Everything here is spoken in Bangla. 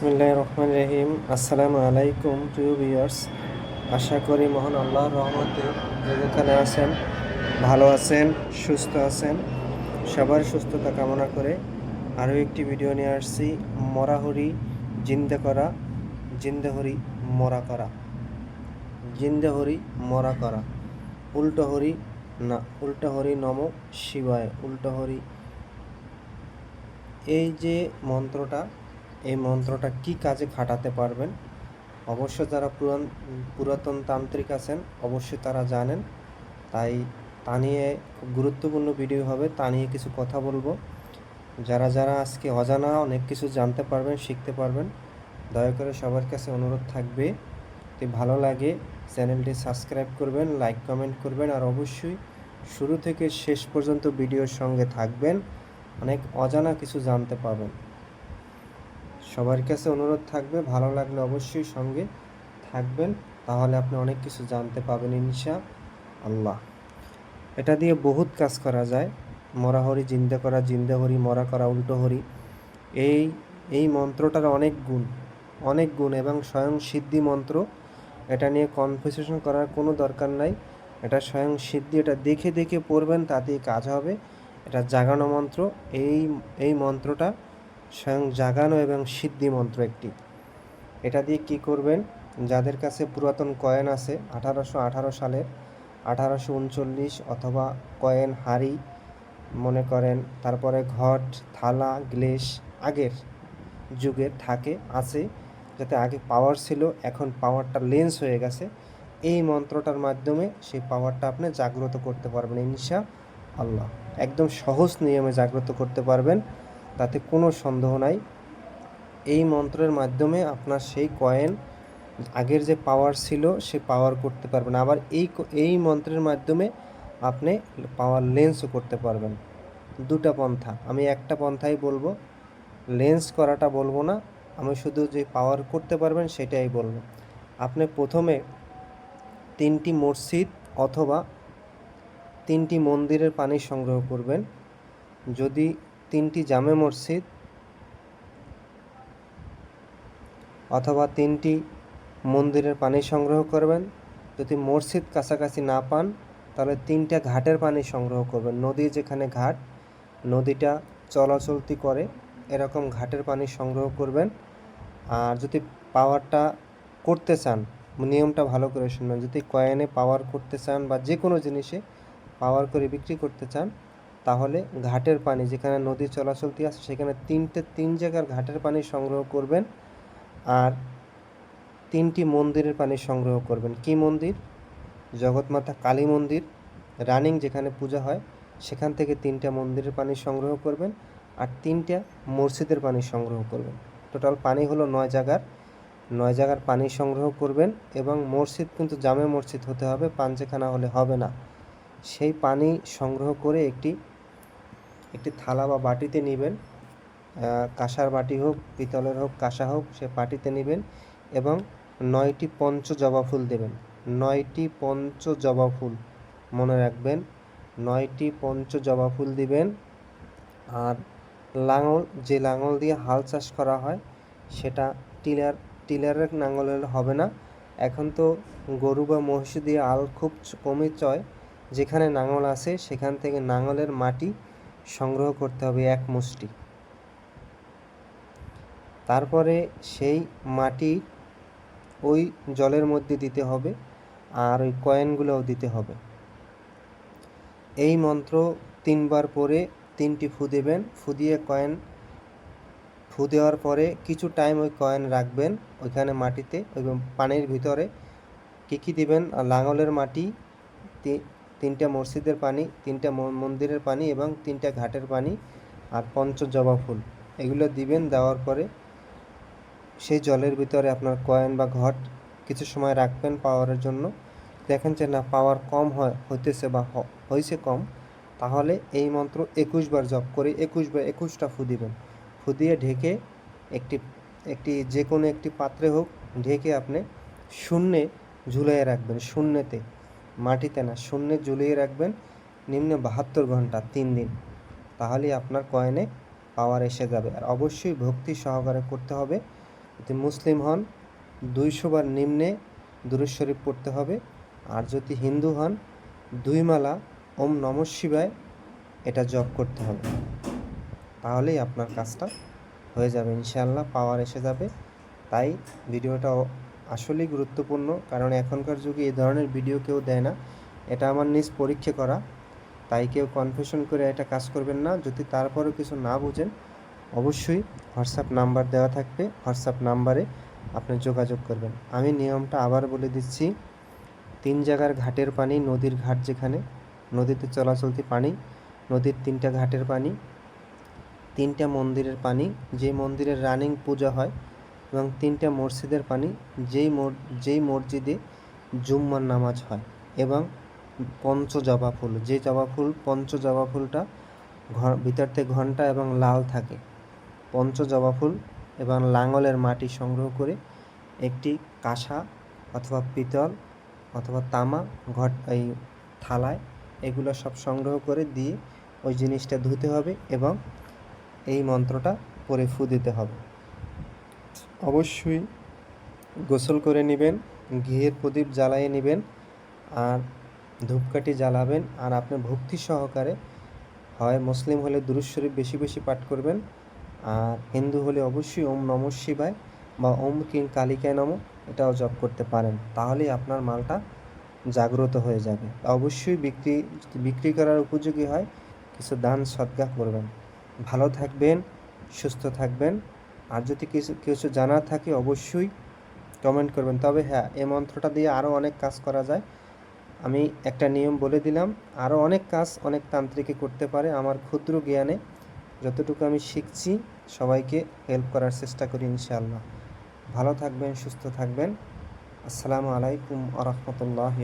বিসমিল্লাহ রহমান রহিম আসসালামু আলাইকুম, প্রিয় ভিউয়ার্স। আশা করি মহান আল্লাহর রহমতে যেখানে আছেন, ভালো আছেন, সুস্থ আছেন। সবার সুস্থতা কামনা করে আরও একটি ভিডিও নিয়ে আসছি, মরাহরি জিন্দে করা, জিন্দেহরি মরা করা। জিন্দেহরি মরা করা। উল্টো হরি না উল্টো হরি নম শিবায় উল্টো হরি এই যে মন্ত্রটা এই মন্ত্রটা কি কাজে খাটাতে পারবেন? অবশ্য যারা পুরান পুরাতন তান্ত্রিক আছেন, অবশ্যই তারা জানেন। তাই তা নিয়ে খুব গুরুত্বপূর্ণ ভিডিও হবে, তা নিয়ে কিছু কথা বলব। যারা যারা আজকে অজানা, অনেক কিছু জানতে পারবেন, শিখতে পারবেন, দয়া করে সবার কাছে অনুরোধ থাকবে। যদি ভালো লাগে, চ্যানেলটি সাবস্ক্রাইব করবেন লাইক কমেন্ট করবেন, আর অবশ্যই শুরু থেকে শেষ পর্যন্ত ভিডিওর সঙ্গে থাকবেন। অনেক অজানা কিছু জানতে পাবেন সবার কাছে অনুরোধ থাকবে, ভালো লাগলে অবশ্যই সঙ্গে থাকবেন। তাহলে আপনি অনেক কিছু জানতে পাবেন ইনশা আল্লাহ। এটা দিয়ে বহুত কাজ করা যায়। মরা হরি, জিন্দে করা, জিন্দে হরি, মরা করা, উল্টো হরি। এই এই মন্ত্রটার অনেক গুণ অনেক গুণ এবং স্বয়ং সিদ্ধি মন্ত্র। এটা নিয়ে কনফিউশন করার কোনো দরকার নাই। এটা স্বয়ং সিদ্ধি, এটা দেখে দেখে পড়বেন, তাতেই কাজ হবে। এটা জাগানো মন্ত্র। এই এই মন্ত্রটা স্বয়ং জাগানো এবং সিদ্ধি মন্ত্র একটি। এটা দিয়ে কি করবেন? যাদের কাছে পুরাতন কয়েন আছে, আঠারোশো আঠারো সালের আঠারোশো উনচল্লিশ অথবা কয়েন হাড়ি মনে করেন, তারপরে ঘট, থালা গ্লেস আগের যুগে থাকে, আছে, যাতে আগে পাওয়ার ছিল, এখন পাওয়ারটা লেন্স হয়ে গেছে, এই মন্ত্রটার মাধ্যমে সেই পাওয়ারটা আপনি জাগ্রত করতে পারবেন, ইনশা আল্লাহ। একদম সহজ নিয়মে জাগ্রত করতে পারবেন তাতে কোনো সন্দেহ নাই। এই মন্ত্রের মাধ্যমে আপনার সেই কয়েন আগের যে পাওয়ার ছিল, সে পাওয়ার করতে পারবেন। আবার এই এই মন্ত্রের মাধ্যমে আপনি পাওয়ার লেন্সও করতে পারবেন। দুটা পন্থা, আমি একটা পন্থাই বলব। লেন্স করাটা বলব না, আমি শুধু যে পাওয়ার করতে পারবেন সেটাই বলব। আপনি প্রথমে তিনটি মসজিদ অথবা তিনটি মন্দিরের পানি সংগ্রহ করবেন। যদি তিনটি জামে মসজিদ অথবা তিনটি মন্দিরের পানি সংগ্রহ করবেন। যদি মসজিদ কাছাকাছি না পান, তাহলে তিনটা ঘাটের পানি সংগ্রহ করবেন। নদী যেখানে ঘাট, নদীটা চলাচলতি করে এরকম ঘাটের পানি সংগ্রহ করবেন। আর যদি পাওয়ারটা করতে চান, নিয়মটা ভালো করে শুনবেন। যদি কয়েনে পাওয়ার করতে চান বা যে কোনো জিনিসে পাওয়ার করে বিক্রি করতে চান তাহলে ঘাটের পানি যেখানে নদী চলাচলতি আছে সেখানে তিনটে তিন জায়গার ঘাটের পানি সংগ্রহ করবেন আর তিনটি মন্দিরের পানি সংগ্রহ করবেন। কি মন্দির? জগৎমাতা কালী মন্দির, রানিং যেখানে পূজা হয়, সেখান থেকে তিনটা মন্দিরের পানি সংগ্রহ করবেন আর তিনটা মসজিদের পানি সংগ্রহ করবেন। টোটাল পানি হলো নয় জায়গার। নয় জায়গার পানি সংগ্রহ করবেন এবং মসজিদ কিন্তু জামে মসজিদ হতে হবে পাঞ্চেখানা হলে হবে না। সেই পানি সংগ্রহ করে একটি একটি থালা বা বাটিতে নেবেন। কাঁসার বাটি হোক, পিতলের হোক, কাঁসা হোক, সে বাটিতে নেবেন এবং নয়টি পঞ্চ জবা ফুল দেবেন। নয়টি পঞ্চ জবা ফুল মনে রাখবেন। নয়টি পঞ্চ জবা ফুল দিবেন। আর লাঙল, যে লাঙল দিয়ে হাল চাষ করা হয়, সেটা টিলার, টিলারের লাঙলের হবে না। এখন তো গরু বা মহিষ দিয়ে আল খুব কমই চয়। যেখানে নাঙল আছে, সেখান থেকে নাঙলের মাটি সংগ্রহ করতে হবে এক মুষ্টি। তারপরে সেই মাটি ওই জলের মধ্যে দিতে হবে আর ওই কয়েনগুলোও দিতে হবে। এই মন্ত্র তিনবার পরে তিনটি ফু দেবেন। ফু দিয়ে কয়েন, ফু দেওয়ার পরে কিছু টাইম ওই কয়েন রাখবেন ওইখানে মাটিতে ওই পানির ভিতরে। কী কী দিবেন? লাঙলের মাটি তিনটা মসজিদের পানি, তিনটা মন্দিরের পানি এবং তিনটা ঘাটের পানি আর পঞ্চ জবা ফুল। এগুলো দিবেন, দেওয়ার পরে সেই জলের ভিতরে আপনার কয়েন বা ঘট কিছু সময় রাখবেন পাওয়ারের জন্য। দেখেন যে না, পাওয়ার কম হয়, হইতেছে বা হয়েছে কম, তাহলে এই মন্ত্র একুশ বার জপ করে একুশ বার একুশটা ফু দিবেন। ফু দিয়ে ঢেকে একটি একটি যে কোনো একটি পাত্রে হোক, ঢেকে আপনি শূন্যে ঝুলিয়ে রাখবেন, শূন্যতে। মাটিতে না শূন্যে ঝুলিয়ে রাখবেন, নিম্নে বাহাত্তর ঘণ্টা, তিন দিন। তাহলেই আপনার কয়েনে পাওয়ার এসে যাবে। আর অবশ্যই ভক্তি সহকারে করতে হবে। যদি মুসলিম হন, দুইশো বার নিম্নে দুরুদ শরীফ পড়তে হবে। আর যদি হিন্দু হন, দুই মালা ওম নম শিবায় এটা জপ করতে হবে। তাহলেই আপনার কাজটা হয়ে যাবে। ইনশাআল্লাহ পাওয়ার এসে যাবে। তাই ভিডিওটা আসলেই গুরুত্বপূর্ণ, কারণ এখনকার যুগে এই ধরনের ভিডিও কেউ দেয় না। এটা আমার নিজ পরীক্ষা করা। তাই কেউ কনফিউশন করে এটা কাজ করবেন না। যদি তারপরেও কিছু না বুঝেন, অবশ্যই হোয়াটসঅ্যাপ নাম্বার দেওয়া থাকবে। হোয়াটসঅ্যাপ নাম্বারে আপনি যোগাযোগ করবেন। আমি নিয়মটা আবার বলে দিচ্ছি। তিন জায়গার ঘাটের পানি, নদীর ঘাট যেখানে, নদীতে চলাচলতি পানি, নদীর তিনটা ঘাটের পানি, তিনটা মন্দিরের পানি। যে মন্দিরের রানিং পূজা হয় এবং তিনটা মসজিদের পানি যেই যেই মসজিদে জুম্মার নামাজ হয় এবং পঞ্চ জবা ফুল, যে জবা ফুল পঞ্চ জবা ফুলটা ঘর, ভিতরতে ঘণ্টা এবং লাল থাকে। পঞ্চ জবা ফুল এবং লাঙলের মাটি সংগ্রহ করে একটি কাঁসা অথবা পিতল অথবা তামা ঘট, এই থালায় এগুলো সব সংগ্রহ করে দিয়ে ওই জিনিসটা ধুতে হবে এবং এই মন্ত্রটা পরে ফু দিতে হবে। অবশ্যই গোসল করে নেবেন ঘিয়ের প্রদীপ জ্বালিয়ে নেবেন আর ধূপকাঠি জ্বালাবেন আর আপনি ভক্তি সহকারে হয় মুসলিম হলে দুরুদ শরীফ বেশি বেশি পাঠ করবেন আর হিন্দু হলে অবশ্যই ওম নম শিবায় বা ওম কিং কালিকায় নম এটাও জপ করতে পারেন, তাহলেই আপনার মালটা জাগ্রত হয়ে যাবে। অবশ্যই বিক্রি বিক্রি করার উপযোগী হয়, কিছু দান সদ্গা করবেন। ভালো থাকবেন, সুস্থ থাকবেন। আর যদি কিছু কিছু জানার থাকে অবশ্যই কমেন্ট করবেন। তবে হ্যাঁ এই মন্ত্রটা দিয়ে আরও অনেক কাজ করা যায়। আমি একটা নিয়ম বলে দিলাম আরও অনেক কাজ অনেক তান্ত্রিকে করতে পারে আমার ক্ষুদ্র জ্ঞানে। যতটুকু আমি শিখছি, সবাইকে হেল্প করার চেষ্টা করি ইনশাআল্লাহ। ভালো থাকবেন, সুস্থ থাকবেন। আসসালামু আলাইকুম আ রহমতুল্লাহ